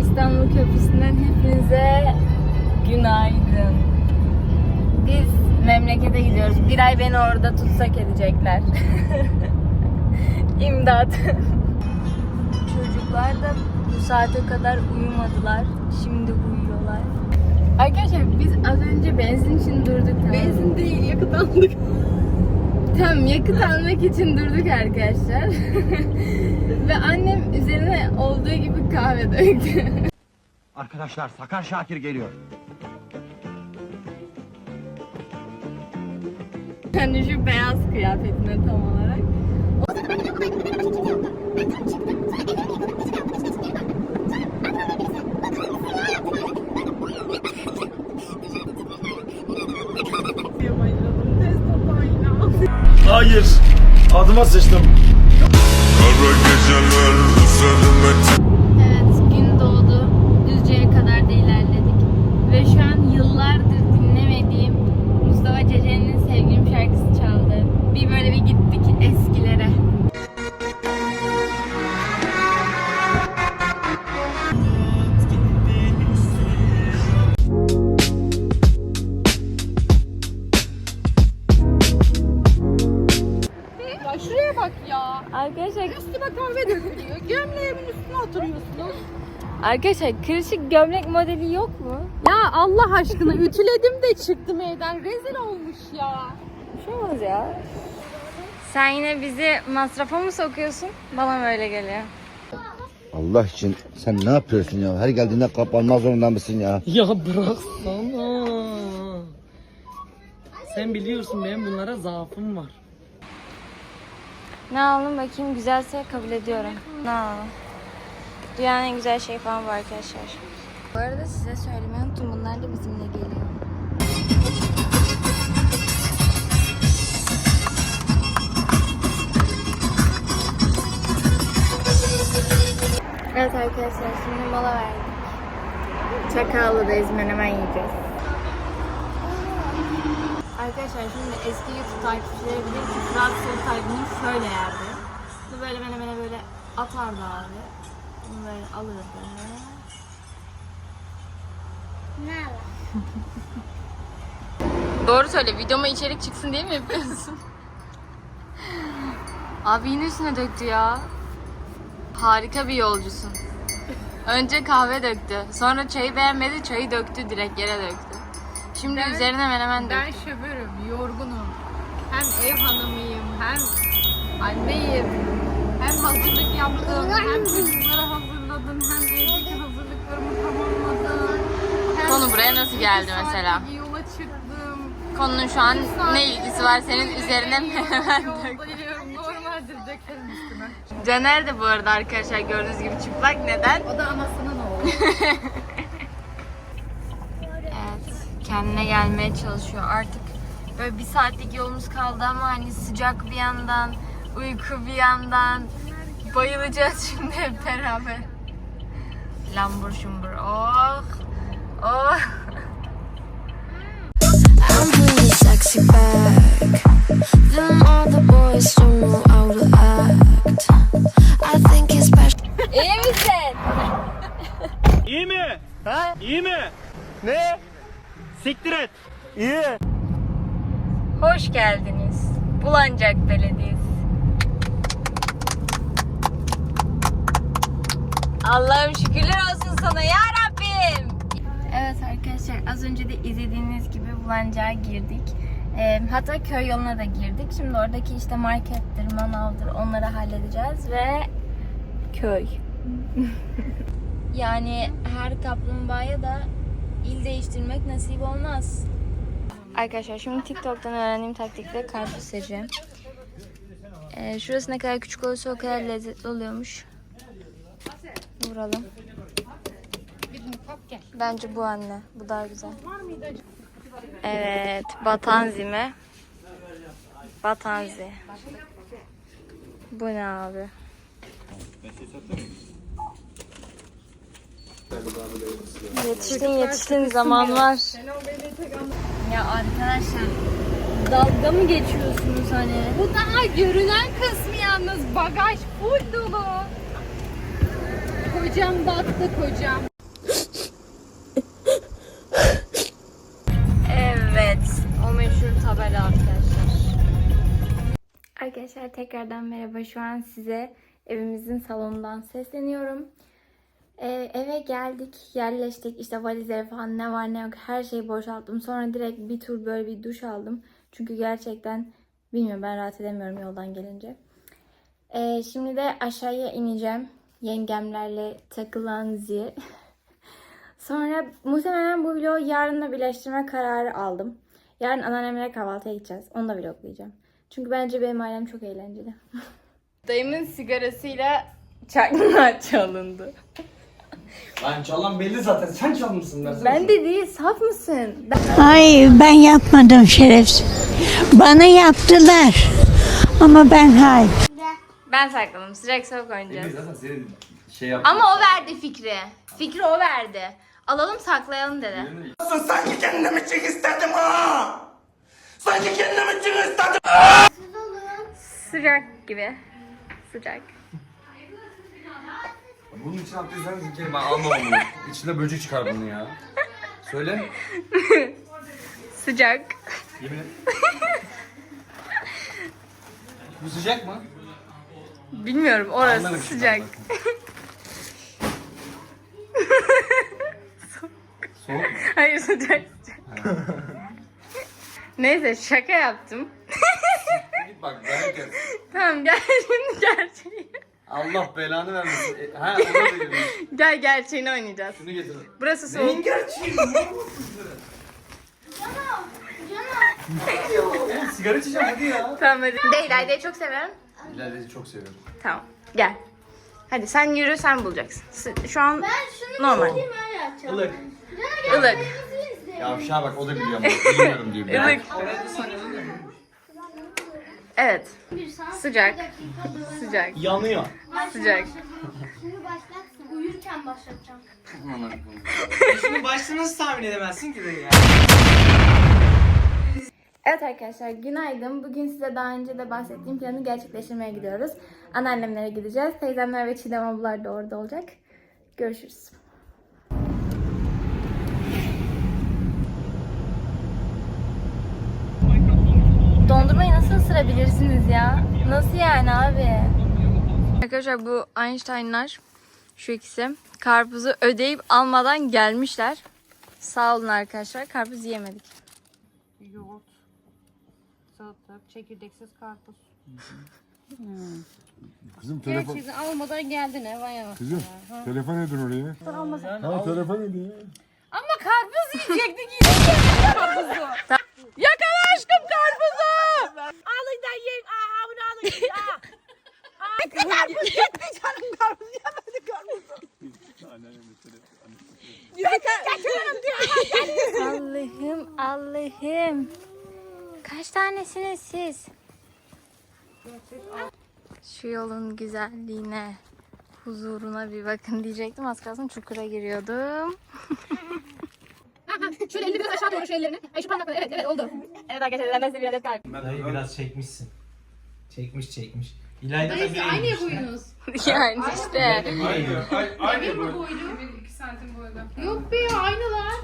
İstanbul Köprüsü'nden hepinize günaydın. Biz memlekete gidiyoruz. Bir ay beni orada tutsak edecekler. İmdat. Çocuklar da bu saate kadar uyumadılar. Şimdi uyuyorlar. Arkadaşlar biz az önce benzin için durduk. Benzin değil yakıt aldık. Tamam yakıt almak için durduk arkadaşlar. Ve annem üzerine olduğu gibi kahve döktü. Arkadaşlar Sakar Şakir geliyor. Yani şu beyaz kıyafetine tam olarak. Adıma sıçtım. Kara geceler üzerime Evet gün doğdu. Düzce'ye kadar da ilerledik. Ve şu an yıllardır dinlemediğim Mustafa Ceceli'nin Sevgilim şarkısı çaldı. Bir böyle bir gittik Arkadaşlar Üstüme kahve dökülüyor. Gömleğimin üstüne oturuyorsunuz. Arkadaşlar kırışık gömlek modeli yok mu? Ya Allah aşkına ütüledim de çıktım evden. Rezil olmuş ya. Bir şey olmaz ya. Sen yine bizi masrafa mı sokuyorsun? Bana mı öyle geliyor? Allah için sen ne yapıyorsun ya? Her geldiğinde kapanma zorunda mısın ya? Ya bıraksana. Sen biliyorsun benim bunlara zaafım var. Ne alalım bakayım güzelse kabul ediyorum. Ne alalım? Dünyanın en güzel şey falan bu arkadaşlar. Bu arada size söylemeyi unuttum. Bunlar da bizimle geliyor. Evet arkadaşlar şimdi mola verdik. Çakallı'dayız menemen yiyeceğiz. Arkadaşlar şimdi eski YouTube takipçileri bilir ki Fırat Sultay bunu şöyle yerdi. Bu böyle menemene böyle atardı abi. Bunu böyle alırdı. Doğru söyle videoma içerik çıksın diye mi yapıyorsun? abi yine üstüne döktü ya. Harika bir yolcusun. Önce kahve döktü. Sonra çayı beğenmedi, çayı döktü direkt yere döktü. Şimdi üzerine menemen döktü. Ben şoförüm, yorgunum. Hem ev hanımıyım, hem anneyim. Hem hazırlık yaptım, hem çocuklara hazırladım, hem evdeki hazırlıklarımı tamamladım. Hem Konu buraya nasıl geldi mesela? yola çıktım. Konunun şu an ne ilgisi var senin üzerine menemen dök. Normaldir dökerim üstüne. Caner de bu arada arkadaşlar gördüğünüz gibi çıplak. Neden? O da anasının oğlu. Kendine gelmeye çalışıyor. Artık böyle bir saatlik yolumuz kaldı ama hani sıcak bir yandan, uyku bir yandan. Bayılacağız şimdi hep beraber. Lambur şumbur. Oh. Oh. I'm pretty sexy back. Them other boys don't know how to act. I think it's special. İyi misin? İyi mi? Ha? İyi mi? Ne? Siktir et. İyi. Hoş geldiniz. Bulancak Belediyesi. Allah'ım şükürler olsun sana ya Rabbim. Evet arkadaşlar az önce de izlediğiniz gibi Bulancak'a girdik. Ee, hatta köy yoluna da girdik. Şimdi oradaki işte markettir, manavdır onları halledeceğiz ve köy. yani her kaplumbağaya da il değiştirmek nasip olmaz. Arkadaşlar şimdi TikTok'tan öğrendiğim taktikle karpuz seçeceğim. Ee, şurası ne kadar küçük olursa o kadar lezzetli oluyormuş. Vuralım. Bence bu anne. Bu daha güzel. Evet. Batanzi mi? Batanzi. Bu ne abi? Yetiştin yetiştin zaman var. Ya arkadaşlar dalga mı geçiyorsunuz hani? Bu daha görünen kısmı yalnız bagaj full dolu. Kocam battı kocam. Evet. O meşhur tabela arkadaşlar. Arkadaşlar tekrardan merhaba. Şu an size evimizin salonundan sesleniyorum. Ee, eve geldik, yerleştik. İşte valizleri falan ne var ne yok her şeyi boşalttım. Sonra direkt bir tur böyle bir duş aldım. Çünkü gerçekten bilmiyorum ben rahat edemiyorum yoldan gelince. Ee, şimdi de aşağıya ineceğim. Yengemlerle takılan zi. Sonra muhtemelen bu vlogu yarınla birleştirme kararı aldım. Yarın anneannemlere kahvaltıya gideceğiz. Onu da vloglayacağım. Çünkü bence benim ailem çok eğlenceli. Dayımın sigarasıyla çakma çalındı. Lan çalan belli zaten. Sen çalmışsın ben. Ben de değil, saf mısın? Ay ben yapmadım şerefsiz. Bana yaptılar. Ama ben hayır. Ben sakladım. Sıcak soğuk oynayacağız. Zaten senin şey yap. Ama o verdi fikri. Fikri o verdi. Alalım saklayalım dedi. Sanki kendim için istedim ha. Sanki kendim için istedim. Sıcak gibi. Sıcak. Bunun için attıysan zikir ben almam bunu. İçinde böcek çıkar bunu ya. Söyle. Sıcak. Yemin et. Bu sıcak mı? Bilmiyorum orası Anlarım şimdi sıcak. ben Soğuk mu? Hayır sıcak sıcak. Neyse şaka yaptım. Git bak dayak. Tamam gel şimdi gerçeği. Allah belanı vermesin. E, ha ona da girmiş. Gel gerçeğini oynayacağız. Şunu getir. Burası Neyin soğuk. gerçeği? Oğlum sigara içeceğim hadi ya. Tamam hadi. De İlayda'yı çok seviyorum. İleride çok seviyorum. Tamam gel. Hadi sen yürü sen bulacaksın. S- Şu an normal. Ilık. Ilık. Ya aşağı bak o da biliyor ama bilmiyorum diyor. Ilık. Evet. Sıcak. Sıcak. Yanıyor. Sıcak. Uyurken başlatacağım. Şimdi başta nasıl tahmin edemezsin ki de ya? Evet arkadaşlar günaydın. Bugün size daha önce de bahsettiğim planı gerçekleştirmeye gidiyoruz. Anneannemlere gideceğiz. Teyzemler ve Çiğdem ablalar da orada olacak. Görüşürüz. Dondurmayı nasıl ısırabilirsiniz ya? Nasıl yani abi? Arkadaşlar bu Einsteinlar şu ikisi karpuzu ödeyip almadan gelmişler. Sağ olun arkadaşlar. Karpuz yiyemedik. Yoğurt, salatalık, çekirdeksiz karpuz. Kızım telefon, Gerçekten almadan geldin eve ya. kızım telefon edin oraya. Ha telefon edin ya. Ama karpuz yiyecektik yiyecektik karpuzu. Yakala aşkım karpuzu! Alın da yiyin. Aa bunu alın. Aa. Allah'ım Allah'ım. Kaç tanesiniz siz? Şu yolun güzelliğine, huzuruna bir bakın diyecektim. Az kalsın çukura giriyordum. Şöyle elini biraz aşağı doğru şu ellerini. Ay şu parmakla evet evet oldu. Evet arkadaşlar nasıl bir adet kalp. Dayı biraz çekmişsin. Çekmiş çekmiş. İlayda da Neyse bir aynı ya boyunuz. Yani işte. Aynı. Aynı bu. boylu? 2 santim boylu. Yok be ya aynılar.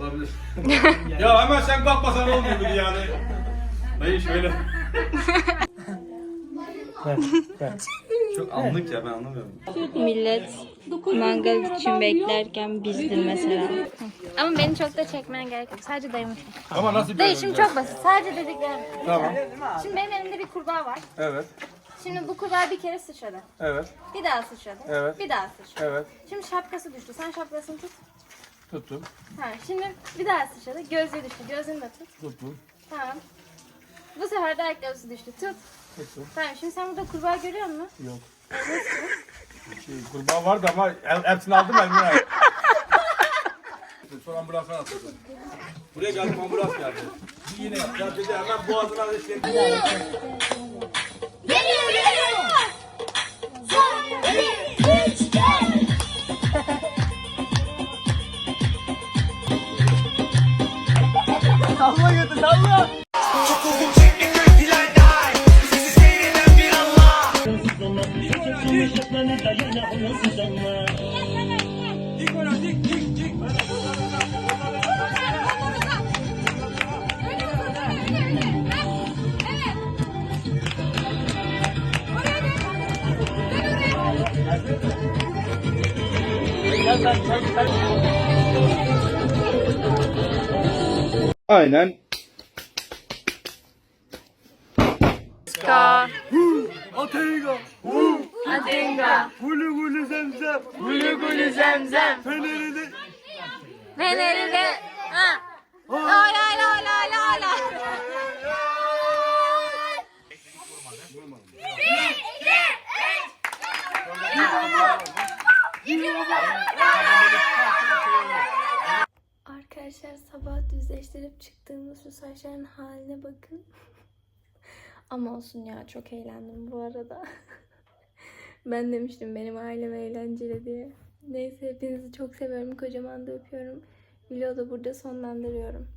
Olabilir. ya hemen sen kalkmasan olmuyor gibi yani. Dayı şöyle. Çok anlık ya ben anlamıyorum. Millet mangal için beklerken bizdir mesela. Ama beni çok da çekmene gerek yok. Sadece dayımı çek. Ama nasıl bir Dayı şimdi çok basit. Sadece dediklerim. Tamam. Şimdi benim elimde bir kurbağa var. Evet. Şimdi bu kurbağa bir kere sıçradı. Evet. Bir daha sıçradı. Evet. Bir daha sıçradı. Evet. Şimdi şapkası düştü. Sen şapkasını tut. Tuttum. Ha, şimdi bir daha sıçradı. Gözlüğü düştü. Gözlüğünü de tut. Tuttum. Tamam. Bu sefer de ayakkabısı düştü. Tut. Tuttum. Tamam şimdi sen burada kurbağa görüyor musun? Yok. Şey, kurbağa vardı ama el, hepsini aldım elimden aldım. Sonra ambulansına atladım. Buraya geldim ambulans geldi. Bir yine yaptı. Ya dedi hemen boğazına ateşledim. Salla Aynen. Ska. Ateyga. Adenga. Gulu gulu zemzem. Gulu gulu zemzem. Fenerinde. Fenerinde. Ha. La la la la la la. Arkadaşlar sabah düzleştirip çıktığımız şu saçların haline bakın. Ama olsun ya çok eğlendim bu arada. ben demiştim benim ailem eğlenceli diye. Neyse hepinizi çok seviyorum. Kocaman da öpüyorum. Vlogu da burada sonlandırıyorum.